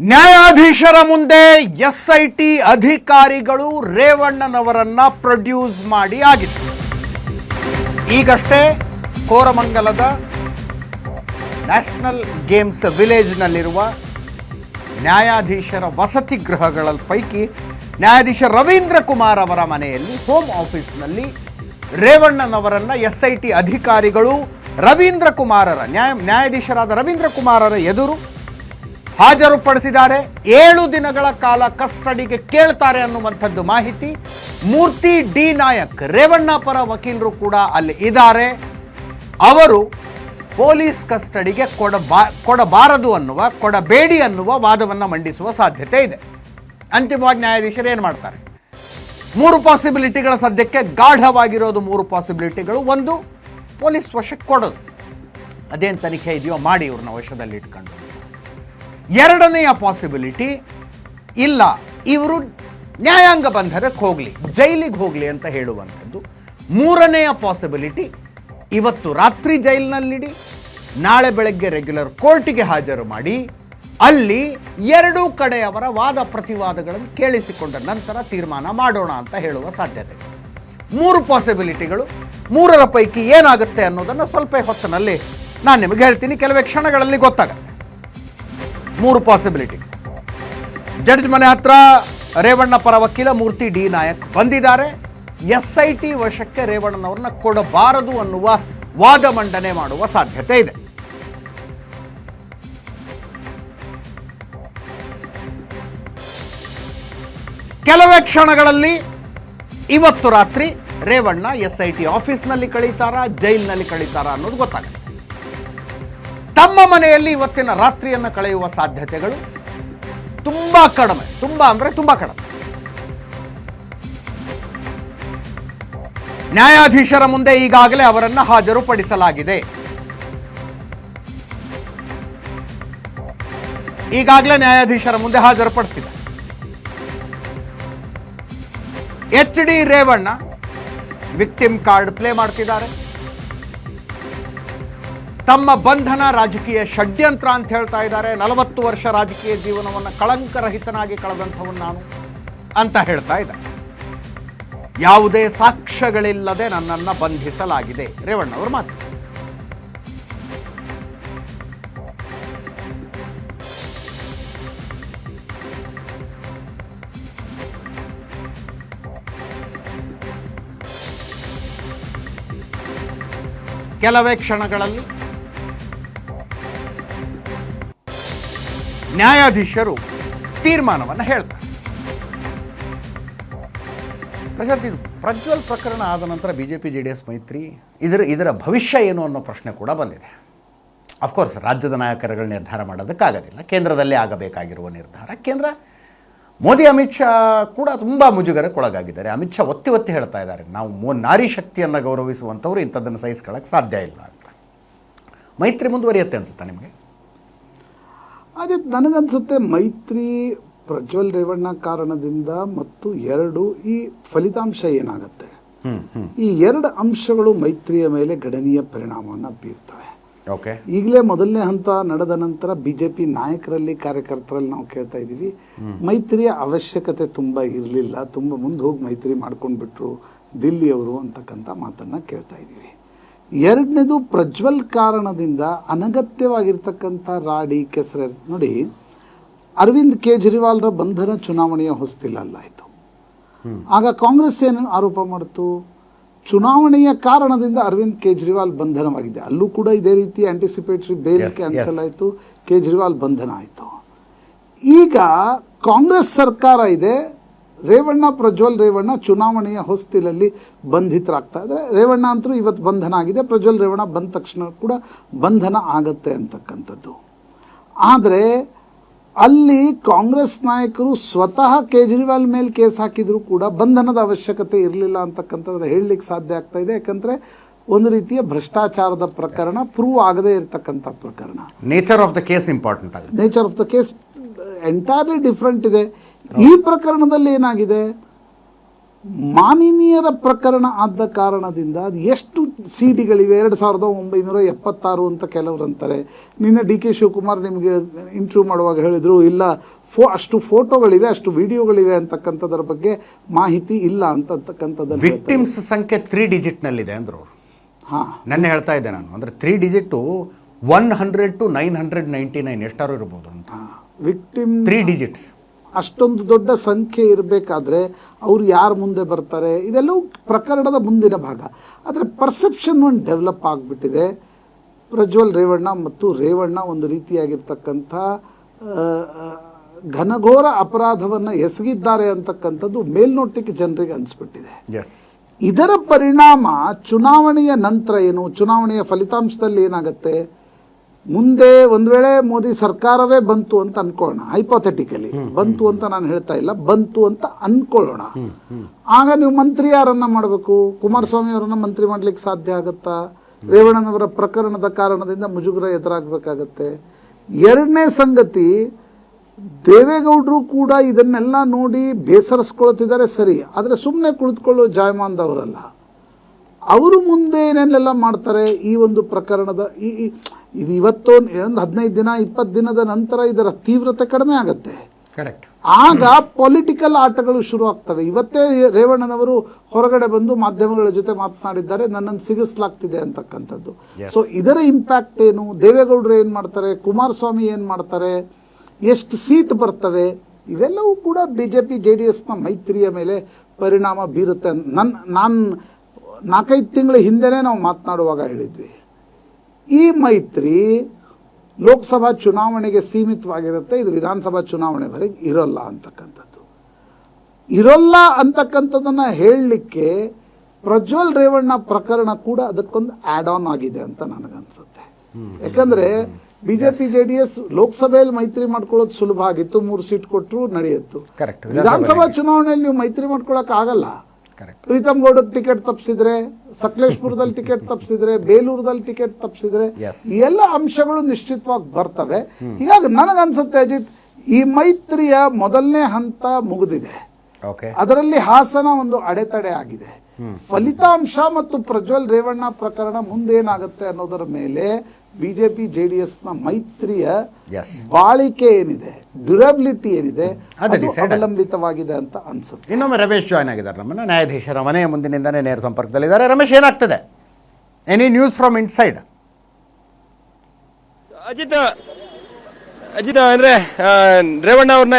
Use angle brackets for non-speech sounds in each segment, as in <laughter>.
ನ್ಯಾಯಾಧೀಶರ ಮುಂದೆ S I T ಅಧಿಕಾರಿಗಳು ರೇವಣ್ಣನವರನ್ನ ಪ್ರೊಡ್ಯೂಸ್ ಮಾಡಿ ಆಗಿತ್ತು. ಈಗಷ್ಟೇ ಕೋರಮಂಗಲದ ನ್ಯಾಷನಲ್ ಗೇಮ್ಸ್ ವಿಲೇಜ್ನಲ್ಲಿರುವ ನ್ಯಾಯಾಧೀಶರ ವಸತಿ ಗೃಹಗಳ ಪೈಕಿ ನ್ಯಾಯಾಧೀಶ ರವೀಂದ್ರ ಕುಮಾರ್ ಅವರ ಮನೆಯಲ್ಲಿ ಹೋಮ್ ಆಫೀಸ್ನಲ್ಲಿ ರೇವಣ್ಣನವರನ್ನ ಎಸ್ ಐ ಟಿ ಅಧಿಕಾರಿಗಳು ರವೀಂದ್ರ ಕುಮಾರರ ನ್ಯಾಯ, ನ್ಯಾಯಾಧೀಶರಾದ ರವೀಂದ್ರ ಕುಮಾರರ ಎದುರು ಹಾಜರುಪಡಿಸಿದ್ದಾರೆ. ಏಳು ದಿನಗಳ ಕಾಲ ಕಸ್ಟಡಿಗೆ ಕೇಳ್ತಾರೆ ಅನ್ನುವಂಥದ್ದು ಮಾಹಿತಿ. ಮೂರ್ತಿ ಡಿ ನಾಯಕ್, ರೇವಣ್ಣ ಪರ ವಕೀಲರು ಕೂಡ ಅಲ್ಲಿ ಇದ್ದಾರೆ. ಅವರು ಪೊಲೀಸ್ ಕಸ್ಟಡಿಗೆ ಕೊಡಬಾ ಕೊಡಬಾರದು ಅನ್ನುವ, ಕೊಡಬೇಡಿ ಅನ್ನುವ ವಾದವನ್ನು ಮಂಡಿಸುವ ಸಾಧ್ಯತೆ ಇದೆ. ಅಂತಿಮವಾಗಿ ನ್ಯಾಯಾಧೀಶರು ಏನು ಮಾಡ್ತಾರೆ? ಮೂರು ಪಾಸಿಬಿಲಿಟಿಗಳ ಸದ್ಯಕ್ಕೆ ಗಾಢವಾಗಿರೋದು ಮೂರು ಪಾಸಿಬಿಲಿಟಿಗಳು. ಒಂದು, ಪೊಲೀಸ್ ವಶಕ್ಕೆ ಕೊಡೋದು. ಅದೇನು ತನಿಖೆ ಇದೆಯೋ ಮಾಡಿ ಇವ್ರನ್ನ ವಶದಲ್ಲಿ ಇಟ್ಕೊಂಡು ಎರಡನೆಯ ಪಾಸಿಬಿಲಿಟಿ ಇಲ್ಲ, ಇವರು ನ್ಯಾಯಾಂಗ ಬಂಧನಕ್ಕೆ ಹೋಗಲಿ, ಜೈಲಿಗೆ ಹೋಗಲಿ ಅಂತ ಹೇಳುವಂಥದ್ದು. ಮೂರನೆಯ ಪಾಸಿಬಿಲಿಟಿ ಇವತ್ತು ರಾತ್ರಿ ಜೈಲಿನಲ್ಲಿಡಿ, ನಾಳೆ ಬೆಳಗ್ಗೆ ರೆಗ್ಯುಲರ್ ಕೋರ್ಟಿಗೆ ಹಾಜರು ಮಾಡಿ, ಅಲ್ಲಿ ಎರಡೂ ಕಡೆಯವರ ವಾದ ಪ್ರತಿವಾದಗಳನ್ನು ಕೇಳಿಸಿಕೊಂಡ ನಂತರ ತೀರ್ಮಾನ ಮಾಡೋಣ ಅಂತ ಹೇಳುವ ಸಾಧ್ಯತೆ. ಮೂರು ಪಾಸಿಬಿಲಿಟಿಗಳು ಮೂರರ ಪೈಕಿ ಏನಾಗುತ್ತೆ ಅನ್ನೋದನ್ನು ಸ್ವಲ್ಪ ಹೊತ್ತಿನಲ್ಲಿ ನಾನು ನಿಮಗೆ ಹೇಳ್ತೀನಿ, ಕೆಲವೇ ಕ್ಷಣಗಳಲ್ಲಿ ಗೊತ್ತಾಗುತ್ತೆ. ಮೂರು ಪಾಸಿಬಿಲಿಟಿ ಜಡ್ಜ್ ಮನೆ ಹತ್ರ ರೇವಣ್ಣ ಪರ ವಕೀಲ ಮೂರ್ತಿ ಡಿ ನಾಯಕ್ ಬಂದಿದ್ದಾರೆ. ಎಸ್ ಐ ಟಿ ವಶಕ್ಕೆ ರೇವಣ್ಣನವ್ರನ್ನ ಕೊಡಬಾರದು ಅನ್ನುವ ವಾದ ಮಂಡನೆ ಮಾಡುವ ಸಾಧ್ಯತೆ ಇದೆ. ಕೆಲವೇ ಕ್ಷಣಗಳಲ್ಲಿ ಇವತ್ತು ರಾತ್ರಿ ರೇವಣ್ಣ ಎಸ್ ಐ ಟಿ ಆಫೀಸ್ನಲ್ಲಿ ಕಳೀತಾರಾ, ಜೈಲಿನಲ್ಲಿ ಕಳೀತಾರಾ ಅನ್ನೋದು ಗೊತ್ತಾಗುತ್ತೆ. ತಮ್ಮ ಮನೆಯಲ್ಲಿ ಇವತ್ತಿನ ರಾತ್ರಿಯನ್ನು ಕಳೆಯುವ ಸಾಧ್ಯತೆಗಳು ತುಂಬಾ ಕಡಿಮೆ, ತುಂಬಾ ಅಂದರೆ ತುಂಬಾ ಕಡಿಮೆ. ನ್ಯಾಯಾಧೀಶರ ಮುಂದೆ ಈಗಾಗಲೇ ಅವರನ್ನು ಹಾಜರುಪಡಿಸಲಾಗಿದೆ. ಈಗಾಗಲೇ ನ್ಯಾಯಾಧೀಶರ ಮುಂದೆ ಹಾಜರುಪಡಿಸಿದೆ. H D Revanna victim card play ಮಾಡ್ತಿದ್ದಾರೆ. ತಮ್ಮ ಬಂಧನ ರಾಜಕೀಯ ಷಡ್ಯಂತ್ರ ಅಂತ ಹೇಳ್ತಾ ಇದ್ದಾರೆ. ನಲವತ್ತು ವರ್ಷ ರಾಜಕೀಯ ಜೀವನವನ್ನು ಕಳಂಕರಹಿತನಾಗಿ ಕಳೆದಂಥವನು ನಾನು ಅಂತ ಹೇಳ್ತಾ ಇದ್ದಾರೆ. ಯಾವುದೇ ಸಾಕ್ಷ್ಯಗಳಿಲ್ಲದೆ ನನ್ನನ್ನು ಬಂಧಿಸಲಾಗಿದೆ. ರೇವಣ್ಣ ಅವರು ಮಾತು. ಕೆಲವೇ ಕ್ಷಣಗಳಲ್ಲಿ ನ್ಯಾಯಾಧೀಶರು ತೀರ್ಮಾನವನ್ನು ಹೇಳ್ತಾರೆ. ಪ್ರಶಾಂತ್, ಇದು ಪ್ರಜ್ವಲ್ ಪ್ರಕರಣ ಆದ ನಂತರ B J P J D S ಮೈತ್ರಿ, ಇದರ ಇದರ ಭವಿಷ್ಯ ಏನು ಅನ್ನೋ ಪ್ರಶ್ನೆ ಕೂಡ ಬಂದಿದೆ. ಅಫ್ಕೋರ್ಸ್ ರಾಜ್ಯದ ನಾಯಕರುಗಳು ನಿರ್ಧಾರ ಮಾಡೋದಕ್ಕಾಗೋದಿಲ್ಲ. ಕೇಂದ್ರದಲ್ಲೇ ಆಗಬೇಕಾಗಿರುವ ನಿರ್ಧಾರ. ಕೇಂದ್ರ, ಮೋದಿ, ಅಮಿತ್ ಶಾ ಕೂಡ ತುಂಬ ಮುಜುಗರಕ್ಕೊಳಗಾಗಿದ್ದಾರೆ. ಅಮಿತ್ ಶಾ ಒತ್ತಿ ಒತ್ತಿ ಹೇಳ್ತಾ ಇದ್ದಾರೆ. ನಾವು ಮೋ, ನಾರಿ ಶಕ್ತಿಯನ್ನು ಗೌರವಿಸುವಂಥವ್ರು ಇಂಥದ್ದನ್ನು ಸಹಿಸ್ಕೊಳ್ಳೋಕ್ಕೆ ಸಾಧ್ಯ ಇಲ್ಲ ಅಂತ. ಮೈತ್ರಿ ಮುಂದುವರಿಯುತ್ತೆ ಅನ್ಸುತ್ತಾ ನಿಮಗೆ? ಅದೇ ನನಗನ್ಸುತ್ತೆ ಮೈತ್ರಿ ಪ್ರಜ್ವಲ್ ರೇವಣ್ಣ ಕಾರಣದಿಂದ ಮತ್ತು ಎರಡು ಈ ಫಲಿತಾಂಶ ಏನಾಗುತ್ತೆ? ಈ ಎರಡು ಅಂಶಗಳು ಮೈತ್ರಿಯ ಮೇಲೆ ಗಣನೀಯ ಪರಿಣಾಮವನ್ನು ಬೀರ್ತವೆ. ಓಕೆ. ಈಗಲೇ ಮೊದಲನೇ ಹಂತ ನಡೆದ ನಂತರ ಬಿ ಜೆ ಪಿ ನಾಯಕರಲ್ಲಿ ಕಾರ್ಯಕರ್ತರಲ್ಲಿ ನಾವು ಕೇಳ್ತಾ ಇದ್ದೀವಿ. ಮೈತ್ರಿಯ ಅವಶ್ಯಕತೆ ತುಂಬ ಇರಲಿಲ್ಲ. ತುಂಬ ಮುಂದೆ ಹೋಗಿ ಮೈತ್ರಿ ಮಾಡ್ಕೊಂಡು ಬಿಟ್ರು ದಿಲ್ಲಿಯವರು ಅಂತಕ್ಕಂಥ ಮಾತನ್ನು ಕೇಳ್ತಾ ಇದ್ದೀವಿ. ಎರಡನೇದು ಪ್ರಜ್ವಲ್ ಕಾರಣದಿಂದ ಅನಗತ್ಯವಾಗಿರ್ತಕ್ಕಂಥ ರಾಡಿ ಕೆಸರ ನೋಡಿ ಅರವಿಂದ್ ಕೇಜ್ರಿವಾಲ್ರ ಬಂಧನ ಚುನಾವಣೆಯ ಹೊಸ್ತಿಲಲ್ಲಾಯಿತು ಆಗ ಕಾಂಗ್ರೆಸ್ ಏನು ಆರೋಪ ಮಾಡಿತು? ಚುನಾವಣೆಯ ಕಾರಣದಿಂದ ಅರವಿಂದ್ ಕೇಜ್ರಿವಾಲ್ ಬಂಧನವಾಗಿದೆ. ಅಲ್ಲೂ ಕೂಡ ಇದೇ ರೀತಿ ಆಂಟಿಸಿಪೇಟರಿ ಬೇಲ್ ಕ್ಯಾನ್ಸಲ್. ಆಯಿತು ಕೇಜ್ರಿವಾಲ್ ಬಂಧನ ಆಯಿತು. ಈಗ ಕಾಂಗ್ರೆಸ್ ಸರ್ಕಾರ ಇದೆ ರೇವಣ್ಣ ಪ್ರಜ್ವಲ್ ರೇವಣ್ಣ ಚುನಾವಣೆಯ ಹೊಸ್ತಿಲಲ್ಲಿ ಬಂಧಿತರಾಗ್ತಾ ಇದ್ದಾರೆ. ರೇವಣ್ಣ ಅಂತೂ ಇವತ್ತು ಬಂಧನ ಆಗಿದೆ ಪ್ರಜ್ವಲ್ ರೇವಣ್ಣ ಬಂದ ತಕ್ಷಣ ಕೂಡ ಬಂಧನ ಆಗತ್ತೆ ಅಂತಕ್ಕಂಥದ್ದು. ಆದರೆ ಅಲ್ಲಿ ಕಾಂಗ್ರೆಸ್ ನಾಯಕರು ಸ್ವತಃ ಕೇಜ್ರಿವಾಲ್ ಮೇಲೆ ಕೇಸ್ ಹಾಕಿದರೂ ಕೂಡ ಬಂಧನದ ಅವಶ್ಯಕತೆ ಇರಲಿಲ್ಲ ಅಂತಕ್ಕಂಥದ್ದು ಹೇಳಲಿಕ್ಕೆ ಸಾಧ್ಯ ಆಗ್ತಾ ಇದೆ. ಯಾಕಂದರೆ ಒಂದು ರೀತಿಯ ಭ್ರಷ್ಟಾಚಾರದ ಪ್ರಕರಣ ಪ್ರೂವ್ ಆಗದೇ ಇರತಕ್ಕಂಥ ಪ್ರಕರಣ. Nature of the case important ಆಗಿದೆ nature of the case entirely different ಇದೆ. ಈ ಪ್ರಕರಣದಲ್ಲಿ ಏನಾಗಿದೆ? ಮಾನಿನಿಯರ ಪ್ರಕರಣ ಆದ ಕಾರಣದಿಂದ ಅದು ಎಷ್ಟು ಸಿ ಡಿಗಳಿವೆ ಎರಡು ಸಾವಿರದ ಒಂಬೈನೂರ ಎಪ್ಪತ್ತಾರು ಅಂತ ಕೆಲವರು ಅಂತಾರೆ. ನಿನ್ನೆ ಡಿ ಕೆ ಶಿವಕುಮಾರ್ ನಿಮಗೆ ಇಂಟರ್ವ್ಯೂ ಮಾಡುವಾಗ ಹೇಳಿದರು ಇಲ್ಲ ಫೋ ಅಷ್ಟು ಫೋಟೋಗಳಿವೆ ಅಷ್ಟು ವಿಡಿಯೋಗಳಿವೆ ಅಂತಕ್ಕಂಥದ್ರ ಬಗ್ಗೆ ಮಾಹಿತಿ ಇಲ್ಲ ಅಂತಕ್ಕಂಥದ್ದು. ವಿಕ್ಟಿಮ್ಸ್ ಸಂಖ್ಯೆ ತ್ರೀ ಡಿಜಿಟ್ನಲ್ಲಿದೆ ಅಂದರು ಅವರು. ಹಾಂ. ನನ್ನ ಹೇಳ್ತಾ ಇದ್ದೆ ನಾನು. ಅಂದರೆ three digit one hundred two nine hundred ninety nine ಎಷ್ಟಾರು ಇರ್ಬೋದು ಅಂತ. ವಿಕ್ಟಿಮ್ ತ್ರೀ ಡಿಜಿಟ್ಸ್ ಅಷ್ಟೊಂದು ದೊಡ್ಡ ಸಂಖ್ಯೆ ಇರಬೇಕಾದ್ರೆ ಅವರು ಯಾರು ಮುಂದೆ ಬರ್ತಾರೆ? ಇದೆಲ್ಲವೂ ಪ್ರಕರಣದ ಮುಂದಿನ ಭಾಗ. ಆದರೆ ಪರ್ಸೆಪ್ಷನ್ ಒಂದು ಡೆವಲಪ್ ಆಗಿಬಿಟ್ಟಿದೆ. ಪ್ರಜ್ವಲ್ ರೇವಣ್ಣ ಮತ್ತು ರೇವಣ್ಣ ಒಂದು ರೀತಿಯಾಗಿರ್ತಕ್ಕಂಥ ಘನಘೋರ ಅಪರಾಧವನ್ನು ಎಸಗಿದ್ದಾರೆ ಅಂತಕ್ಕಂಥದ್ದು ಮೇಲ್ನೋಟಕ್ಕೆ ಜನರಿಗೆ ಅನಿಸ್ಬಿಟ್ಟಿದೆ. ಎಸ್ ಇದರ ಪರಿಣಾಮ ಚುನಾವಣೆಯ ನಂತರ ಏನು? ಚುನಾವಣೆಯ ಫಲಿತಾಂಶದಲ್ಲಿ ಏನಾಗುತ್ತೆ? ಮುಂದೆ ಒಂದು ವೇಳೆ ಮೋದಿ ಸರ್ಕಾರವೇ ಬಂತು ಅಂತ ಅನ್ಕೊಳ್ಳೋಣ ಹೈಪೋಥೆಟಿಕಲಿ ಬಂತು ಅಂತ ನಾನು ಹೇಳ್ತಾ ಇಲ್ಲ ಬಂತು ಅಂತ ಅನ್ಕೊಳ್ಳೋಣ. ಆಗ ನೀವು ಮಂತ್ರಿ ಯಾರನ್ನ ಮಾಡಬೇಕು. ಕುಮಾರಸ್ವಾಮಿ ಅವರನ್ನ ಮಂತ್ರಿ ಮಾಡ್ಲಿಕ್ಕೆ ಸಾಧ್ಯ ಆಗುತ್ತಾ? ರೇವಣ್ಣನವರ ಪ್ರಕರಣದ ಕಾರಣದಿಂದ ಮುಜುಗರ ಎದುರಾಗಬೇಕಾಗತ್ತೆ. ಎರಡನೇ ಸಂಗತಿ ದೇವೇಗೌಡರು ಕೂಡ ಇದನ್ನೆಲ್ಲ ನೋಡಿ ಬೇಸರಿಸ್ಕೊಳ್ತಿದ್ದಾರೆ ಸರಿ ಆದರೆ ಸುಮ್ಮನೆ ಕುಳಿತುಕೊಳ್ಳೋ ಜಾಯಮಾನ್ದವರಲ್ಲ. ಅವರು ಮುಂದೆ ಏನೇನೆಲ್ಲ ಮಾಡ್ತಾರೆ ಈ ಒಂದು ಪ್ರಕರಣದ ಈ ಈ- ಇದು ಇವತ್ತು ಒಂದು ಹದಿನೈದು ದಿನ ಇಪ್ಪತ್ತು ದಿನದ ನಂತರ ಇದರ ತೀವ್ರತೆ ಕಡಿಮೆ ಆಗುತ್ತೆ. ಕರೆಕ್ಟ್ ಆಗ ಪೊಲಿಟಿಕಲ್ ಆಟಗಳು ಶುರು ಆಗ್ತವೆ. ಇವತ್ತೇ ರೇವಣ್ಣನವರು ಹೊರಗಡೆ ಬಂದು ಮಾಧ್ಯಮಗಳ ಜೊತೆ ಮಾತನಾಡಿದ್ದಾರೆ. ನನ್ನನ್ನು ಸಿಗಿಸ್ಲಾಗ್ತಿದೆ ಅಂತಕ್ಕಂಥದ್ದು. ಸೊ ಇದರ ಇಂಪ್ಯಾಕ್ಟ್ ಏನು? ದೇವೇಗೌಡರು ಏನು ಮಾಡ್ತಾರೆ? ಕುಮಾರಸ್ವಾಮಿ ಏನು ಮಾಡ್ತಾರೆ? ಎಷ್ಟು ಸೀಟ್ ಬರ್ತವೆ? ಇವೆಲ್ಲವೂ ಕೂಡ B J P J D ಎಸ್ನ ಮೈತ್ರಿಯ ಮೇಲೆ ಪರಿಣಾಮ ಬೀರುತ್ತೆ. ನನ್ನ ನಾನು ನಾಲ್ಕೈದು ತಿಂಗಳ ಹಿಂದೆನೇ ನಾವು ಮಾತನಾಡುವಾಗ ಹೇಳಿದ್ವಿ. ಈ ಮೈತ್ರಿ ಲೋಕಸಭಾ ಚುನಾವಣೆಗೆ ಸೀಮಿತವಾಗಿರುತ್ತೆ ಇದು ವಿಧಾನಸಭಾ ಚುನಾವಣೆವರೆಗೆ ಇರೋಲ್ಲ ಅಂತಕ್ಕಂಥದ್ದು. ಇರೋಲ್ಲ ಅಂತಕ್ಕಂಥದ್ದನ್ನು ಹೇಳಲಿಕ್ಕೆ ಪ್ರಜ್ವಲ್ ರೇವಣ್ಣ ಪ್ರಕರಣ ಕೂಡ ಅದಕ್ಕೊಂದು ಆ್ಯಡ್ ಆನ್ ಆಗಿದೆ ಅಂತ ನನಗನ್ಸುತ್ತೆ. ಯಾಕಂದರೆ B J P J D S ಲೋಕಸಭೆಯಲ್ಲಿ ಮೈತ್ರಿ ಮಾಡ್ಕೊಳ್ಳೋದು ಸುಲಭ ಆಗಿತ್ತು ಮೂರು ಸೀಟ್ ಕೊಟ್ಟರು ನಡೆಯಿತು ಕರೆಕ್ಟ್ ವಿಧಾನಸಭಾ ಚುನಾವಣೆಯಲ್ಲಿ ನೀವು ಮೈತ್ರಿ ಮಾಡ್ಕೊಳ್ಳೋಕ್ಕಾಗಲ್ಲ ಪ್ರೀತಮ್ ಗೌಡಕ್ಕೆ ಟಿಕೆಟ್ ತಪ್ಪಿಸಿದ್ರೆ ಸಕಲೇಶ್ಪುರದಲ್ಲಿ ಟಿಕೆಟ್ ತಪ್ಪಿಸಿದ್ರೆ ಬೇಲೂರದಲ್ಲಿ ಟಿಕೆಟ್ ತಪ್ಪಿಸಿದ್ರೆ ಎಲ್ಲ ಅಂಶಗಳು ನಿಶ್ಚಿತವಾಗಿ ಬರ್ತವೆ. ಹೀಗಾಗಿ ನನಗನ್ಸುತ್ತೆ ಅಜಿತ್ ಈ ಮೈತ್ರಿಯ ಮೊದಲನೇ ಹಂತ ಮುಗಿದಿದೆ. ಅದರಲ್ಲಿ ಹಾಸನ ಒಂದು ಅಡೆತಡೆ ಆಗಿದೆ. ಫಲಿತಾಂಶ ಮತ್ತು ಪ್ರಜ್ವಲ್ ರೇವಣ್ಣ ಪ್ರಕರಣ ಮುಂದೇನಾಗುತ್ತೆ ಅನ್ನೋದರ ಮೇಲೆ ಬಿಜೆಪಿ ಜೆ ಡಿ ಎಸ್ನ ಮೈತ್ರಿಯ ಬಾಳಿಕೆ ಏನಿದೆ ಡ್ಯೂರಬಿಲಿಟಿ ಏನಿದೆ ಅದು. ಅವಲಂಬಿತವಾಗಿದೆ ಅಂತ ಅನ್ಸುತ್ತೆ. ಇನ್ನೊಮ್ಮೆ ರಮೇಶ್ ಜಾಯ್ನ್ ಆಗಿದ್ದಾರೆ ನಮ್ಮನ್ನ. ನ್ಯಾಯಾಧೀಶರ ಮನೆಯ ಮುಂದಿನಿಂದನೇ ನೇರ ಸಂಪರ್ಕದಲ್ಲಿದ್ದಾರೆ. ರಮೇಶ್ ಏನಾಗ್ತದೆ? Any news from inside Ajit Ajit ಅಂದ್ರೆ ರೇವಣ್ಣ ಅವ್ರನ್ನ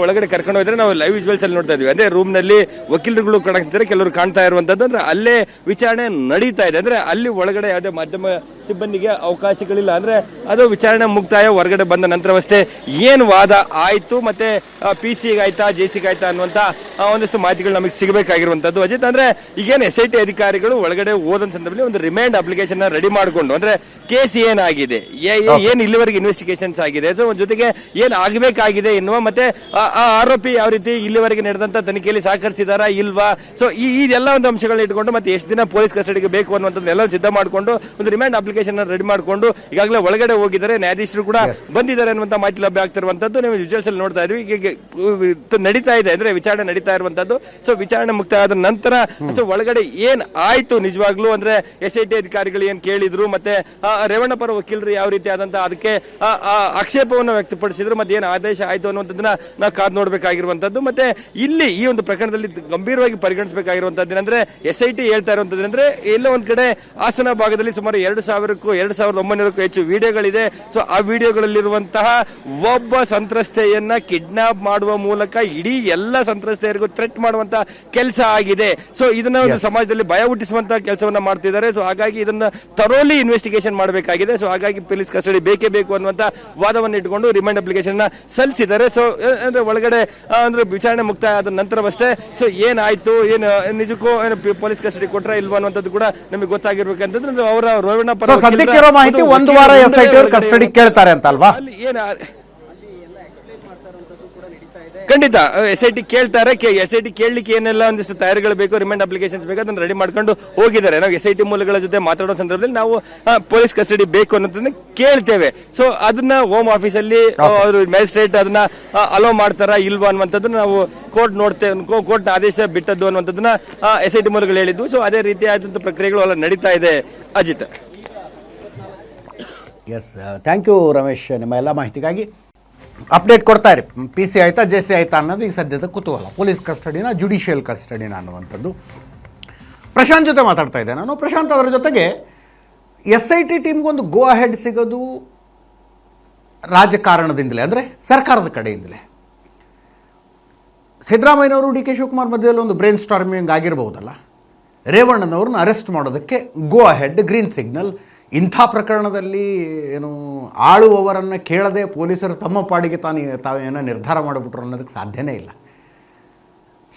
ಒಳಗಡೆ ಕರ್ಕೊಂಡು ಹೋದ್ರೆ ನಾವು ಲೈವ್ ವಿಜುವಲ್ಸ್ ಅಲ್ಲಿ ನೋಡ್ತಾ ಇದೀವಿ. ಅಂದ್ರೆ ರೂಮ್ನಲ್ಲಿ ವಕೀಲರುಗಳು ಕಾಣ್ತಿದ್ದಾರೆ ಕೆಲವರು ಕಾಣ್ತಾ ಇರುವಂತದ್ದು. ಅಂದ್ರೆ ಅಲ್ಲೇ ವಿಚಾರಣೆ ನಡೀತಾ ಇದೆ. ಅಂದ್ರೆ ಅಲ್ಲಿ ಒಳಗಡೆ ಯಾವುದೇ ಮಾಧ್ಯಮ ಸಿಬ್ಬಂದಿಗೆ ಅವಕಾಶಗಳಿಲ್ಲ. ಅಂದ್ರೆ ಅದು ವಿಚಾರಣೆ ಮುಕ್ತಾಯ ಹೊರಗಡೆ ಬಂದ ನಂತರವಷ್ಟೇ ಏನು ವಾದ ಆಯ್ತು ಮತ್ತೆ ಪಿ ಸಿ ಆಯ್ತಾ ಜೆ ಸಿ ಆಯ್ತಾ ಅನ್ನುವಂತ ಒಂದಷ್ಟು ಮಾಹಿತಿಗಳು ನಮಗೆ ಸಿಗಬೇಕಾಗಿರುವಂತದ್ದು. ಅಜಿತ್ ಅಂದ್ರೆ ಈಗೇನು ಎಸ್ ಐ ಟಿ ಅಧಿಕಾರಿಗಳು ಒಳಗಡೆ ಹೋದ ಸಂದರ್ಭದಲ್ಲಿ ಒಂದು ರಿಮೈಂಡ್ ಅಪ್ಲಿಕೇಶನ್ ರೆಡಿ ಮಾಡಿಕೊಂಡು ಅಂದ್ರೆ ಕೇಸ್ ಏನಾಗಿದೆ? ಏನ್ ಇಲ್ಲಿವರೆಗೆ ಇನ್ವೆಸ್ಟಿಗೇಷನ್ಸ್ ಆಗಿದೆ? ಸೊ ಜೊತೆಗೆ ಏನ್ ಆಗಬೇಕಾಗಿದೆ ಎನ್ನುವ ಮತ್ತೆ ಆ ಆರೋಪಿ ಯಾವ ರೀತಿ ಇಲ್ಲಿವರೆಗೆ ನಡೆದಂತ ತನಿಖೆಯಲ್ಲಿ ಸಹಕರಿಸಿದಾರಾ ಇಲ್ವಾ? ಸೊ ಈ ಇದೆಲ್ಲ ಒಂದು ಅಂಶಗಳನ್ನ ಇಟ್ಕೊಂಡು ಮತ್ತೆ ಎಷ್ಟು ದಿನ ಪೊಲೀಸ್ ಕಸ್ಟಡಿಗೆ ಬೇಕು ಅನ್ನುವಂಥದ್ದೆಲ್ಲ ಸಿದ್ಧ ಮಾಡಿಕೊಂಡು ಒಂದು ರಿಮೈಂಡ್ ಅಪ್ಲಿಕೇಶನ್ ರೆಡಿ ಮಾಡಿಕೊಂಡು ಈಗಾಗಲೇ ಒಳಗಡೆ ಹೋಗಿದ್ದಾರೆ. ನ್ಯಾಯಾಧೀಶರು ಕೂಡ ಬಂದಿದ್ದಾರೆ ಅನ್ನುವಂತ ಮಾಹಿತಿ ಲಭ್ಯ ಆಗ್ತಿರುವಂತದ್ದು ನೀವು ವಿಜುವಲ್ಸ್ ಅಲ್ಲಿ ನೋಡ್ತಾ ಇದ್ವಿ. ಈಗ ನಡೀತಾ ಇದೆ ಅಂದ್ರೆ ವಿಚಾರಣೆ ನಡೀತಾ ಇರುವಂತದ್ದು ಸೊ ವಿಚಾರಣೆ ಮುಕ್ತಾಯ ಆದ ನಂತರ ಸೊ ಒಳಗಡೆ ಏನ್ ಆಯ್ತು ನಿಜವಾಗ್ಲೂ? ಅಂದ್ರೆ ಎಸ್ ಐ ಟಿ ಅಧಿಕಾರಿಗಳು ಏನ್ ಕೇಳಿದ್ರು? ಮತ್ತೆ ರೇವಣ್ಣ ಪರ ವಕೀಲರು ಯಾವ ರೀತಿ ಆದಂತ ಅದಕ್ಕೆ ಆಕ್ಷೇಪವನ್ನು ವ್ಯಕ್ತಪಡಿಸಿದ್ರು? ಮತ್ತೆ ಏನ್ ಆದೇಶ ಆಯ್ತು ಅನ್ನುವಂಥದ್ದನ್ನ ನಾವು ಕಾದ್ ನೋಡ್ಬೇಕಾಗಿರುವಂತದ್ದು ಮತ್ತೆ ಇಲ್ಲಿ ಈ ಒಂದು ಪ್ರಕರಣದಲ್ಲಿ ಗಂಭೀರವಾಗಿ ಪರಿಗಣಿಸಬೇಕಾಗಿರುವಂತದ್ದು ಏನಂದ್ರೆ ಎಸ್ ಐ ಟಿ ಹೇಳ್ತಾ ಇರುವಂತದ್ದು ಅಂದ್ರೆ ಎಲ್ಲೋ ಒಂದ್ ಕಡೆ ಹಾಸನ ಭಾಗದಲ್ಲಿ ಸುಮಾರು ಎರಡು ಸಾವಿರಕ್ಕೂ ಎರಡು ಸಾವಿರದ ಒಂಬೈನೂರಕ್ಕೂ ಹೆಚ್ಚು ವಿಡಿಯೋಗಳಿದೆ. ಸೊ ಆ ವಿಡಿಯೋಗಳಲ್ಲಿರುವಂತಹ ಒಬ್ಬ ಸಂತ್ರಸ್ತೆಯನ್ನ ಕಿಡ್ನಾಪ್ ಮಾಡುವ ಮೂಲಕ ಇಡೀ ಎಲ್ಲ ಸಂತ್ರಸ್ತೆಯರಿಗೂ ಥ್ರೆಟ್ ಮಾಡುವಂತ ಕೆಲಸ ಆಗಿದೆ. ಸೊ ಇದನ್ನ ಒಂದು ಸಮಾಜದಲ್ಲಿ ಭಯ ಹುಟ್ಟಿಸುವಂತಹ ಕೆಲಸವನ್ನ ಮಾಡ್ತಿದ್ದಾರೆ. ಸೊ ಹಾಗಾಗಿ ಇದನ್ನ ತರೋಲಿ ಇನ್ವೆಸ್ಟಿಗೇಷನ್ ಮಾಡಬೇಕಾಗಿದೆ. ಸೊ ಹಾಗಾಗಿ ಪೊಲೀಸ್ ಕಸ್ಟಡಿ ಬೇಕೇ ಬೇಕು ಅನ್ನುವಂತ ವಾದವನ್ನು ಇಟ್ಕೊಂಡು ರಿಮೈಂಡ್ ಅಪ್ಲಿಕೇಶನ್ ಸಲ್ಲಿಸಿದ್ದಾರೆ. ಸೊ ಒಳಗಡೆ ಅಂದ್ರೆ ವಿಚಾರಣೆ ಮುಕ್ತಾಯ ಆದ ನಂತರವಷ್ಟೇ. ಸೊ ಏನಾಯ್ತು? ಏನು ನಿಜಕ್ಕೂ ಏನು ಪೊಲೀಸ್ ಕಸ್ಟಡಿ ಕೊಟ್ರ ಇಲ್ವಾ ಅನ್ನುವಂಥದ್ದು ಕೂಡ ನಮಗೆ ಗೊತ್ತಾಗಿರ್ಬೇಕಂತಂದ್ರೆ ಅವರ ರೋವಣ್ಣ ಪರ ಸೊ ವಕೀಲರ ಮಾಹಿತಿ ಒಂದು ವಾರ ಎಸ್ ಐ ಟಿ ಕಸ್ಟಡಿ ಕೇಳ್ತಾರೆ ಅಂತ ಅಲ್ವಾ ಏನ ಖಂಡಿತ. ಎಸ್ ಐ ಟಿ ಕೇಳ್ತಾರೆ ಎಸ್ ಐ ಟಿ ಕೇಳಲಿಕ್ಕೆ ಏನೆಲ್ಲ ಒಂದಿಷ್ಟು ತಯಾರಿಗಳು ಬೇಕು ರಿಮೈಂಡ್ ಅಪ್ಲಿಕೇಶನ್ಸ್ ಬೇಕು ಅದನ್ನು ರೆಡಿ ಮಾಡ್ಕೊಂಡು ಹೋಗಿದ್ದಾರೆ. ನಾವು ಎಸ್ ಐ ಟಿ ಮೂಲಗಳ ಜೊತೆ ಮಾತಾಡೋ ಸಂದರ್ಭದಲ್ಲಿ ನಾವು ಪೊಲೀಸ್ ಕಸ್ಟಡಿ ಬೇಕು ಅನ್ನೋದನ್ನ ಕೇಳ್ತೇವೆ. ಸೊ ಅದನ್ನ ಹೋಮ್ ಆಫೀಸಲ್ಲಿ ಅವರು ಮ್ಯಾಜಿಸ್ಟ್ರೇಟ್ ಅದನ್ನ ಅಲೋ ಮಾಡ್ತಾರಾ ಇಲ್ವಾ ಅನ್ನುವಂಥದ್ದನ್ನ ನಾವು ಕೋರ್ಟ್ ನೋಡ್ತೇವೆ ಕೋರ್ಟ್ ಆದೇಶ ಬಿಟ್ಟದ್ದು ಅನ್ನುವಂಥದ್ದನ್ನ ಎಸ್ ಐ ಟಿ ಮೂಲಗಳು ಹೇಳಿದ್ವು ಸೊ ಅದೇ ರೀತಿಯಾದಂಥ ಪ್ರಕ್ರಿಯೆಗಳು ಎಲ್ಲ ನಡೀತಾ ಇದೆ Ajit. Yes thank you Ramesh ನಿಮ್ಮ ಎಲ್ಲ ಮಾಹಿತಿಗಾಗಿ. ಅಪ್ಡೇಟ್ ಕೊಡ್ತಾ ಇರಿ. ಪಿ ಸಿ ಆಯ್ತಾ ಜೆ ಸಿ ಆಯ್ತಾ ಅನ್ನೋದು ಈಗ ಸದ್ಯದ ಕುತೂಹಲ. ಪೊಲೀಸ್ ಕಸ್ಟಡಿನ ಜುಡಿಷಿಯಲ್ ಕಸ್ಟಡಿನ ಅನ್ನುವಂಥದ್ದು. ಪ್ರಶಾಂತ್ ಜೊತೆ ಮಾತಾಡ್ತಾ ಇದ್ದೆ ನಾನು. ಪ್ರಶಾಂತ್ ಅದರ ಜೊತೆಗೆ ಎಸ್ ಐ ಟಿ ಟೀಮ್ಗೊಂದು ಗೋ ಅಹೆಡ್ ಸಿಗೋದು ರಾಜಕಾರಣದಿಂದಲೇ, ಅಂದರೆ ಸರ್ಕಾರದ ಕಡೆಯಿಂದಲೇ. ಸಿದ್ದರಾಮಯ್ಯನವರು, ಡಿ ಕೆ ಶಿವಕುಮಾರ್ ಮಧ್ಯದಲ್ಲಿ ಒಂದು ಬ್ರೈನ್ ಸ್ಟಾರ್ಮಿಂಗ್ ಆಗಿರಬಹುದಲ್ಲ. ರೇವಣ್ಣನವ್ರನ್ನ ಅರೆಸ್ಟ್ ಮಾಡೋದಕ್ಕೆ ಗೋ ಅಹೆಡ್ ಗ್ರೀನ್ ಸಿಗ್ನಲ್ ಇಂಥ ಪ್ರಕರಣದಲ್ಲಿ ಏನು ಆಳುವವರನ್ನು ಕೇಳದೆ ಪೊಲೀಸರು ತಮ್ಮ ಪಾಡಿಗೆ ತಾನು ತಾವೇನೋ ನಿರ್ಧಾರ ಮಾಡಿಬಿಟ್ರು ಅನ್ನೋದಕ್ಕೆ ಸಾಧ್ಯನೇ ಇಲ್ಲ.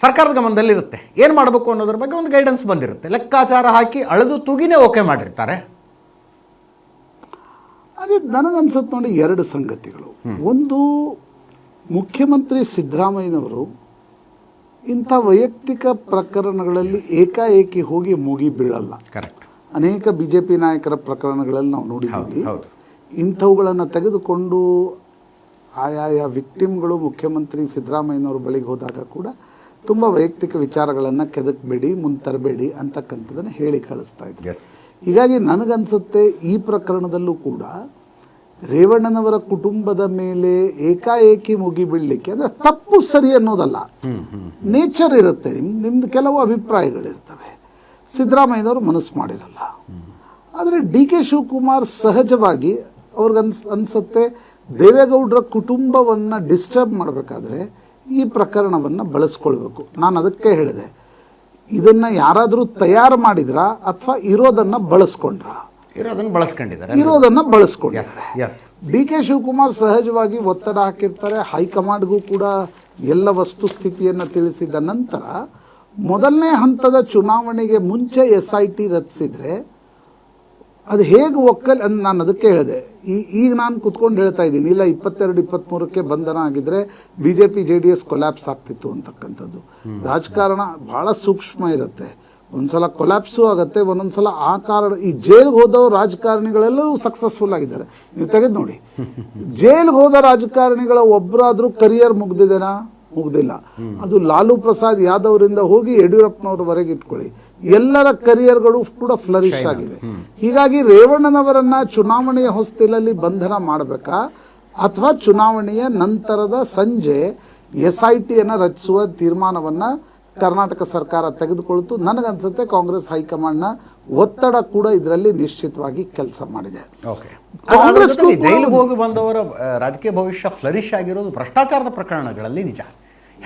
ಸರ್ಕಾರದ ಗಮನದಲ್ಲಿರುತ್ತೆ. ಏನು ಮಾಡಬೇಕು ಅನ್ನೋದ್ರ ಬಗ್ಗೆ ಒಂದು ಗೈಡೆನ್ಸ್ ಬಂದಿರುತ್ತೆ. ಲೆಕ್ಕಾಚಾರ ಹಾಕಿ ಅಳೆದು ತೂಗಿನೇ ಓಕೆ ಮಾಡಿರ್ತಾರೆ. ಅದೇ ನನಗನ್ಸುತ್ತೆ ನೋಡಿ ಎರಡು ಸಂಗತಿಗಳು. ಒಂದು ಮುಖ್ಯಮಂತ್ರಿ ಸಿದ್ದರಾಮಯ್ಯನವರು ಇಂಥ ವೈಯಕ್ತಿಕ ಪ್ರಕರಣಗಳಲ್ಲಿ ಏಕಾಏಕಿ ಹೋಗಿ ಮುಗಿ ಬೀಳಲ್ಲ. ಕರೆಕ್ಟ್ ಅನೇಕ ಬಿ ಜೆ ಪಿ ನಾಯಕರ ಪ್ರಕರಣಗಳಲ್ಲಿ ನಾವು ನೋಡಿದ್ದೀವಿ. ಇಂಥವುಗಳನ್ನು ತೆಗೆದುಕೊಂಡು ಆಯಾಯ ವಿಕ್ಟಿಮ್ಗಳು ಮುಖ್ಯಮಂತ್ರಿ ಸಿದ್ದರಾಮಯ್ಯನವ್ರ ಬಳಿಗೆ ಹೋದಾಗ ಕೂಡ ತುಂಬ ವೈಯಕ್ತಿಕ ವಿಚಾರಗಳನ್ನು ಕೆದಕಬೇಡಿ ಮುಂದೆ ತರಬೇಡಿ ಅಂತಕ್ಕಂಥದ್ದನ್ನು ಹೇಳಿ ಕಳಿಸ್ತಾ ಇದ್ರು. ಹೀಗಾಗಿ ನನಗನ್ಸುತ್ತೆ ಈ ಪ್ರಕರಣದಲ್ಲೂ ಕೂಡ ರೇವಣ್ಣನವರ ಕುಟುಂಬದ ಮೇಲೆ ಏಕಾಏಕಿ ಮುಗಿಬೀಳಲಿಕ್ಕೆ ಅಂದರೆ ತಪ್ಪು ಸರಿ ಅನ್ನೋದಲ್ಲ. ನೇಚರ್ ಇರುತ್ತೆ ನಿಮ್ಮ ನಿಮ್ದು ಕೆಲವು ಅಭಿಪ್ರಾಯಗಳಿರ್ತವೆ. ಸಿದ್ದರಾಮಯ್ಯನವರು ಮನಸ್ಸು ಮಾಡಿರಲ್ಲ. ಆದರೆ ಡಿ ಕೆ ಶಿವಕುಮಾರ್ ಸಹಜವಾಗಿ ಅವ್ರಿಗನ್ಸ್ ಅನ್ಸುತ್ತೆ ದೇವೇಗೌಡರ ಕುಟುಂಬವನ್ನು ಡಿಸ್ಟರ್ಬ್ ಮಾಡಬೇಕಾದ್ರೆ ಈ ಪ್ರಕರಣವನ್ನು ಬಳಸ್ಕೊಳ್ಬೇಕು. ನಾನು ಅದಕ್ಕೆ ಹೇಳಿದೆ ಇದನ್ನು ಯಾರಾದರೂ ತಯಾರು ಮಾಡಿದ್ರಾ ಅಥವಾ ಇರೋದನ್ನು ಬಳಸ್ಕೊಂಡ್ರಾ? ಇರೋದನ್ನು ಬಳಸ್ಕೊಂಡಿದ್ದಾರೆ. ಇರೋದನ್ನು ಬಳಸ್ಕೊಂಡ್ರೆ? Yes yes D K Shivakumar ಸಹಜವಾಗಿ ಒತ್ತಡ ಹಾಕಿರ್ತಾರೆ ಹೈಕಮಾಂಡ್ಗೂ ಕೂಡ ಎಲ್ಲ ವಸ್ತುಸ್ಥಿತಿಯನ್ನು ತಿಳಿಸಿದ ನಂತರ ಮೊದಲನೇ ಹಂತದ ಚುನಾವಣೆಗೆ ಮುಂಚೆ ಎಸ್ ಐ ಟಿ ರಚಿಸಿದ್ರೆ ಅದು ಹೇಗೆ ಒಕ್ಕಲ್ ಅಂತ ನಾನು ಅದಕ್ಕೆ ಹೇಳಿದೆ. ಈ ಈಗ ನಾನು ಕುತ್ಕೊಂಡು ಹೇಳ್ತಾ ಇದ್ದೀನಿ ಇಲ್ಲ ಇಪ್ಪತ್ತೆರಡು ಇಪ್ಪತ್ತ್ಮೂರಕ್ಕೆ ಬಂಧನ ಆಗಿದ್ರೆ B J P J D S collapse ಆಗ್ತಿತ್ತು ಅಂತಕ್ಕಂಥದ್ದು. ರಾಜಕಾರಣ ಭಾಳ ಸೂಕ್ಷ್ಮ ಇರುತ್ತೆ. ಒಂದ್ಸಲ ಕೊಲ್ಯಾಪ್ಸು ಆಗುತ್ತೆ ಒಂದೊಂದ್ಸಲ ಆ ಕಾರಣ ಈ ಜೈಲ್ಗೆ ಹೋದವ್ರು ರಾಜಕಾರಣಿಗಳೆಲ್ಲರೂ ಸಕ್ಸಸ್ಫುಲ್ ಆಗಿದ್ದಾರೆ. ನೀವು ತೆಗೆದು ನೋಡಿ. <laughs> ಜೈಲ್ಗೆ ಹೋದ ರಾಜಕಾರಣಿಗಳ ಒಬ್ಬರಾದರೂ ಕರಿಯರ್ ಮುಗ್ದಿದೆನಾ? ಮುಗ್ದಿಲ್ಲ ಅದು ಲಾಲು ಪ್ರಸಾದ್ ಯಾದವ್ರಿಂದ ಹೋಗಿ ಯಡಿಯೂರಪ್ಪನವ್ರವರೆಗೆ ಇಟ್ಕೊಳ್ಳಿ. ಎಲ್ಲರ ಕರಿಯರ್ಗಳು ಕೂಡ ಫ್ಲರಿಶ್ ಆಗಿವೆ. ಹೀಗಾಗಿ ರೇವಣ್ಣನವರನ್ನ ಚುನಾವಣೆಯ ಹೊಸ್ತಿಲಲ್ಲಿ ಬಂಧನ ಮಾಡಬೇಕಾ? ಅಥವಾ ಚುನಾವಣೆಯ ನಂತರದ ಸಂಜೆ ಎಸ್ ಐ ಟಿಯನ್ನು ರಚಿಸುವ ತೀರ್ಮಾನವನ್ನು ಕರ್ನಾಟಕ ಸರ್ಕಾರ ತೆಗೆದುಕೊಳ್ತು. ನನಗನ್ಸುತ್ತೆ ಕಾಂಗ್ರೆಸ್ ಹೈಕಮಾಂಡ್ನ ಒತ್ತಡ ಕೂಡ ಇದರಲ್ಲಿ ನಿಶ್ಚಿತವಾಗಿ ಕೆಲಸ ಮಾಡಿದೆ. ಕಾಂಗ್ರೆಸ್ ಜೈಲಿಗೆ ಹೋಗಿ ಬಂದವರ ರಾಜಕೀಯ ಭವಿಷ್ಯ ಫ್ಲರಿಶ್ ಆಗಿರೋದು ಭ್ರಷ್ಟಾಚಾರದ ಪ್ರಕರಣಗಳಲ್ಲಿ ನಿಜ.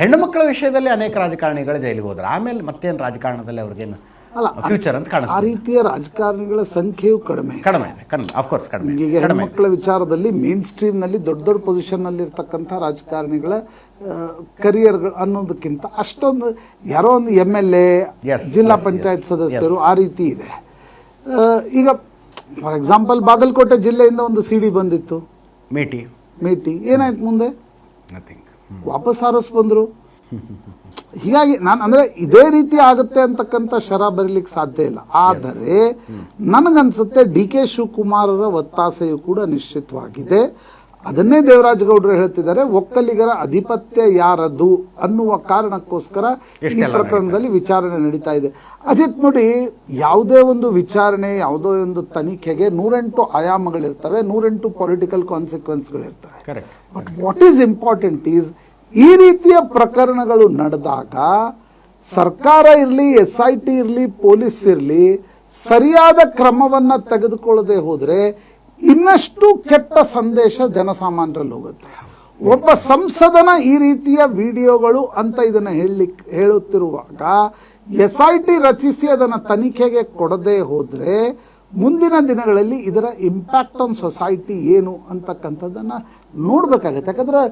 ಹೆಣ್ಣು ಮಕ್ಕಳ ವಿಷಯದಲ್ಲಿ ಅನೇಕ ರಾಜಕಾರಣಿಗಳು ಜೈಲಿಗೆ ಹೋದ್ರು. ಆಮೇಲೆ ಮತ್ತೇನು ರಾಜಕಾರಣದಲ್ಲಿ ಅವ್ರಿಗೇನು ಅಲ್ಲ, ಫ್ಯೂಚರ್ ಅಂತ ಆ ರೀತಿಯ ರಾಜಕಾರಣಿಗಳ ಸಂಖ್ಯೆಯು ಕಡಿಮೆ. ಕಡಿಮೆ ಇದೆ ಕಡಿಮೆ ಅಫ್ಕೋರ್ಸ್ ಕಡಿಮೆ ಈಗ. ಹೆಣ್ಮಕ್ಳ ವಿಚಾರದಲ್ಲಿ ಮೇನ್ ಸ್ಟ್ರೀಮ್ನಲ್ಲಿ ದೊಡ್ಡ ದೊಡ್ಡ ಪೊಸಿಷನ್ನಲ್ಲಿ ಇರ್ತಕ್ಕಂಥ ರಾಜಕಾರಣಿಗಳ ಕರಿಯರ್ಗಳು ಅನ್ನೋದಕ್ಕಿಂತ ಅಷ್ಟೊಂದು ಯಾರೋ ಒಂದು ಎಂ ಎಲ್ ಎ ಜಿಲ್ಲಾ ಪಂಚಾಯತ್ ಸದಸ್ಯರು ಆ ರೀತಿ ಇದೆ. ಈಗ ಫಾರ್ ಎಕ್ಸಾಂಪಲ್ ಬಾಗಲಕೋಟೆ ಜಿಲ್ಲೆಯಿಂದ ಒಂದು ಸಿ ಡಿ ಬಂದಿತ್ತು. ಮೇಟಿ. ಮೇಟಿ. ಏನಾಯ್ತು ಮುಂದೆ? ನಥಿಂಗ್ ವಾಪಸ್ ಹಾರಿಸ್ ಬಂದರು. ಹೀಗಾಗಿ ನಾನು ಅಂದರೆ ಇದೇ ರೀತಿ ಆಗುತ್ತೆ ಅಂತಕ್ಕಂಥ ಶರ ಬರೀಲಿಕ್ಕೆ ಸಾಧ್ಯ ಇಲ್ಲ. ಆದರೆ ನನಗನ್ಸುತ್ತೆ ಡಿ ಕೆ ಶಿವಕುಮಾರರ ಒತ್ತಾಸೆಯು ಕೂಡ ನಿಶ್ಚಿತವಾಗಿದೆ. ಅದನ್ನೇ ದೇವರಾಜಗೌಡರು ಹೇಳ್ತಿದ್ದಾರೆ ಒಕ್ಕಲಿಗರ ಅಧಿಪತ್ಯ ಯಾರದು ಅನ್ನುವ ಕಾರಣಕ್ಕೋಸ್ಕರ ಈ ಪ್ರಕರಣದಲ್ಲಿ ವಿಚಾರಣೆ ನಡೀತಾ ಇದೆ. ಅಜಿತ್ ನೋಡಿ ಯಾವುದೇ ಒಂದು ವಿಚಾರಣೆ ಯಾವುದೋ ಒಂದು ತನಿಖೆಗೆ ನೂರೆಂಟು ಆಯಾಮಗಳಿರ್ತವೆ ನೂರೆಂಟು political ಕಾನ್ಸಿಕ್ವೆನ್ಸ್ಗಳಿರ್ತವೆ but what is important is ಈ ರೀತಿಯ ಪ್ರಕರಣಗಳು ನಡೆದಾಗ ಸರ್ಕಾರ ಇರಲಿ ಎಸ್ ಐ ಟಿ ಇರಲಿ ಪೊಲೀಸ್ ಇರಲಿ ಸರಿಯಾದ ಕ್ರಮವನ್ನು ತೆಗೆದುಕೊಳ್ಳದೆ ಹೋದರೆ ಇನ್ನಷ್ಟು ಕೆಟ್ಟ ಸಂದೇಶ ಜನಸಾಮಾನ್ಯರಲ್ಲಿ ಹೋಗುತ್ತೆ. ಒಬ್ಬ ಸಂಸದನ ಈ ರೀತಿಯ ವಿಡಿಯೋಗಳು ಅಂತ ಇದನ್ನು ಹೇಳಲಿಕ್ಕೆ ಹೇಳುತ್ತಿರುವಾಗ ಎಸ್ ಐ ಟಿ ರಚಿಸಿ ಅದನ್ನು ತನಿಖೆಗೆ ಕೊಡದೇ ಹೋದರೆ ಮುಂದಿನ ದಿನಗಳಲ್ಲಿ ಇದರ ಇಂಪ್ಯಾಕ್ಟ್ ಆನ್ ಸೊಸೈಟಿ ಏನು ಅಂತಕ್ಕಂಥದ್ದನ್ನು ನೋಡಬೇಕಾಗತ್ತೆ. ಯಾಕಂದರೆ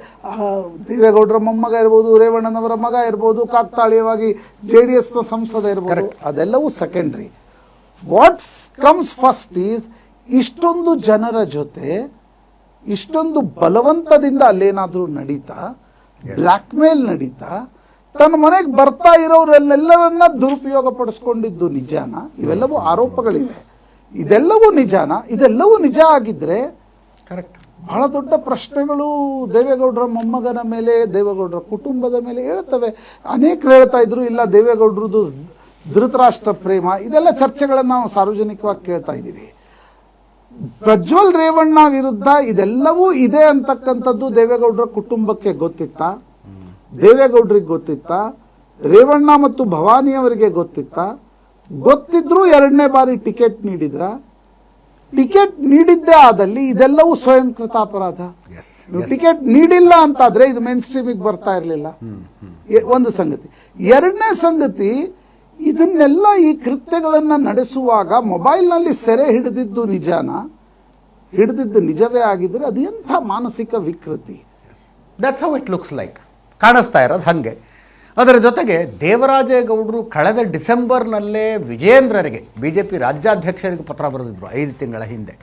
ದೇವೇಗೌಡರ ಮೊಮ್ಮಗ ಇರ್ಬೋದು, ರೇವಣ್ಣನವರ ಮಗ ಇರ್ಬೋದು, ಕಾಕ್ತಾಳೀಯವಾಗಿ ಜೆ ಡಿ ಎಸ್ನ ಸಂಸದ ಇರ್ಬೋದು. ಅದೆಲ್ಲವೂ secondary what comes first is ಇಷ್ಟೊಂದು ಜನರ ಜೊತೆ ಇಷ್ಟೊಂದು ಬಲವಂತದಿಂದ ಅಲ್ಲೇನಾದರೂ ನಡೀತಾ ಬ್ಲ್ಯಾಕ್ ಮೇಲ್ ನಡೀತಾ ತನ್ನ ಮನೆಗೆ ಬರ್ತಾ ಇರೋರೆಲ್ಲೆಲ್ಲರನ್ನ ದುರುಪಯೋಗ ಪಡಿಸ್ಕೊಂಡಿದ್ದು ನಿಜಾನ? ಇವೆಲ್ಲವೂ ಆರೋಪಗಳಿವೆ. ಇದೆಲ್ಲವೂ ನಿಜಾನ? ಇದೆಲ್ಲವೂ ನಿಜ ಆಗಿದ್ರೆ ಕರೆಕ್ಟ್ ಬಹಳ ದೊಡ್ಡ ಪ್ರಶ್ನೆಗಳು ದೇವೇಗೌಡರ ಮೊಮ್ಮಗನ ಮೇಲೆ ದೇವೇಗೌಡರ ಕುಟುಂಬದ ಮೇಲೆ ಹೇಳ್ತವೆ ಅನೇಕರು ಹೇಳ್ತಾ ಇದ್ರು ಇಲ್ಲ ದೇವೇಗೌಡರದು ಧೃತರಾಷ್ಟ್ರ ಪ್ರೇಮ. ಇದೆಲ್ಲ ಚರ್ಚೆಗಳನ್ನು ನಾವು ಸಾರ್ವಜನಿಕವಾಗಿ ಕೇಳ್ತಾ ಇದ್ದೀವಿ. ಪ್ರಜ್ವಲ್ ರೇವಣ್ಣ ವಿರುದ್ಧ ಇದೆಲ್ಲವೂ ಇದೆ ಅಂತಕ್ಕಂಥದ್ದು ದೇವೇಗೌಡರ ಕುಟುಂಬಕ್ಕೆ ಗೊತ್ತಿತ್ತ. ದೇವೇಗೌಡರಿಗೆ ಗೊತ್ತಿತ್ತ. ರೇವಣ್ಣ ಮತ್ತು ಭವಾನಿಯವರಿಗೆ ಗೊತ್ತಿತ್ತ. ಗೊತ್ತಿದ್ರೂ ಎರಡನೇ ಬಾರಿ ಟಿಕೆಟ್ ನೀಡಿದ್ರ. ಟಿಕೆಟ್ ನೀಡಿದ್ದೇ ಆದಲ್ಲಿ ಇದೆಲ್ಲವೂ ಸ್ವಯಂಕೃತ ಅಪರಾಧ. ನೀವು ಟಿಕೆಟ್ ನೀಡಿಲ್ಲ ಅಂತಾದ್ರೆ ಇದು ಮೇನ್ ಸ್ಟ್ರೀಮಿಗೆ ಬರ್ತಾ ಇರಲಿಲ್ಲ. ಒಂದು ಸಂಗತಿ. ಎರಡನೇ ಸಂಗತಿ ಇದನ್ನೆಲ್ಲ ಈ ಕೃತ್ಯಗಳನ್ನು ನಡೆಸುವಾಗ ಮೊಬೈಲ್ನಲ್ಲಿ ಸೆರೆ ಹಿಡಿದಿದ್ದು ನಿಜಾನ? ಹಿಡಿದಿದ್ದು ನಿಜವೇ ಆಗಿದ್ರೆ ಅದು ಎಂಥ ಮಾನಸಿಕ ವಿಕೃತಿ? That's how it looks like ಕಾಣಿಸ್ತಾ ಇರೋದು ಹಾಗೆ. ಅದರ ಜೊತೆಗೆ ದೇವರಾಜೇಗೌಡರು ಕಳೆದ ಡಿಸೆಂಬರ್ನಲ್ಲೇ ವಿಜೇಂದ್ರರಿಗೆ ಬಿ ಜೆ ಪಿ ರಾಜ್ಯಾಧ್ಯಕ್ಷರಿಗೆ ಪತ್ರ ಬರೆದಿದ್ರು ಐದು ತಿಂಗಳ ಹಿಂದೆ.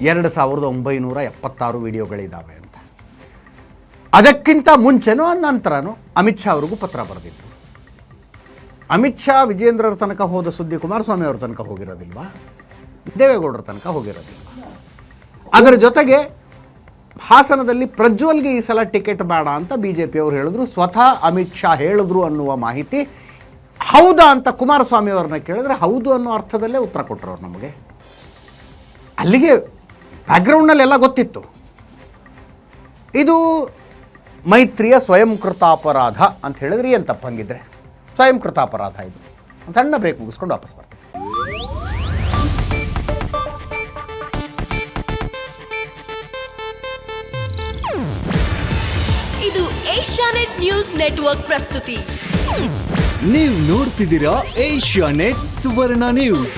ಎರಡು ಸಾವಿರದ ಒಂಬೈನೂರ ಎಪ್ಪತ್ತಾರು ವಿಡಿಯೋಗಳಿದ್ದಾವೆ ಅಂತ. ಅದಕ್ಕಿಂತ ಮುಂಚೆನೂ ನಂತರನೂ ಅಮಿತ್ ಶಾ ಅವ್ರಿಗೂ ಪತ್ರ ಬರೆದಿದ್ರು. ಅಮಿತ್ ಶಾ ವಿಜೇಂದ್ರರ ತನಕ ಹೋದ ಸುದ್ದಿ ಕುಮಾರಸ್ವಾಮಿ ಅವ್ರ ತನಕ ಹೋಗಿರೋದಿಲ್ವಾ? ದೇವೇಗೌಡರ ತನಕ ಹೋಗಿರೋದಿಲ್ವಾ? ಅದರ ಜೊತೆಗೆ ಹಾಸನದಲ್ಲಿ ಪ್ರಜ್ವಲ್ಗೆ ಈ ಸಲ ಟಿಕೆಟ್ ಬೇಡ ಅಂತ ಬಿ ಜೆ ಪಿಯವರು ಹೇಳಿದ್ರು. ಸ್ವತಃ ಅಮಿತ್ ಶಾ ಹೇಳಿದ್ರು ಅನ್ನುವ ಮಾಹಿತಿ. ಹೌದಾ ಅಂತ ಕುಮಾರಸ್ವಾಮಿ ಅವ್ರನ್ನ ಕೇಳಿದ್ರೆ ಹೌದು ಅನ್ನೋ ಅರ್ಥದಲ್ಲೇ ಉತ್ತರ ಕೊಟ್ಟರು ಅವ್ರು ನಮಗೆ. ಅಲ್ಲಿಗೆ ಬ್ಯಾಕ್ಗ್ರೌಂಡ್ನಲ್ಲೆಲ್ಲ ಗೊತ್ತಿತ್ತು. ಇದು ಮೈತ್ರಿಯ ಸ್ವಯಂಕೃತ ಅಪರಾಧ ಅಂತ ಹೇಳಿದ್ರೆ ಏನು ತಪ್ಪಂಗಿದ್ರೆ? ಸ್ವಯಂಕೃತ ಅಪರಾಧ ಇದು. ಒಂದು ಸಣ್ಣ ಬ್ರೇಕ್ ಮುಗಿಸ್ಕೊಂಡು ವಾಪಸ್ ಬರ್ತೀವಿ ಇದು ಏಷ್ಯಾನೆಟ್ ನ್ಯೂಸ್ ನೆಟ್ವರ್ಕ್ ಪ್ರಸ್ತುತಿ. ನೀವು ನೋಡ್ತಿದ್ದೀರಾ ಏಷ್ಯಾ ನೆಟ್ ಸುವರ್ಣ ನ್ಯೂಸ್.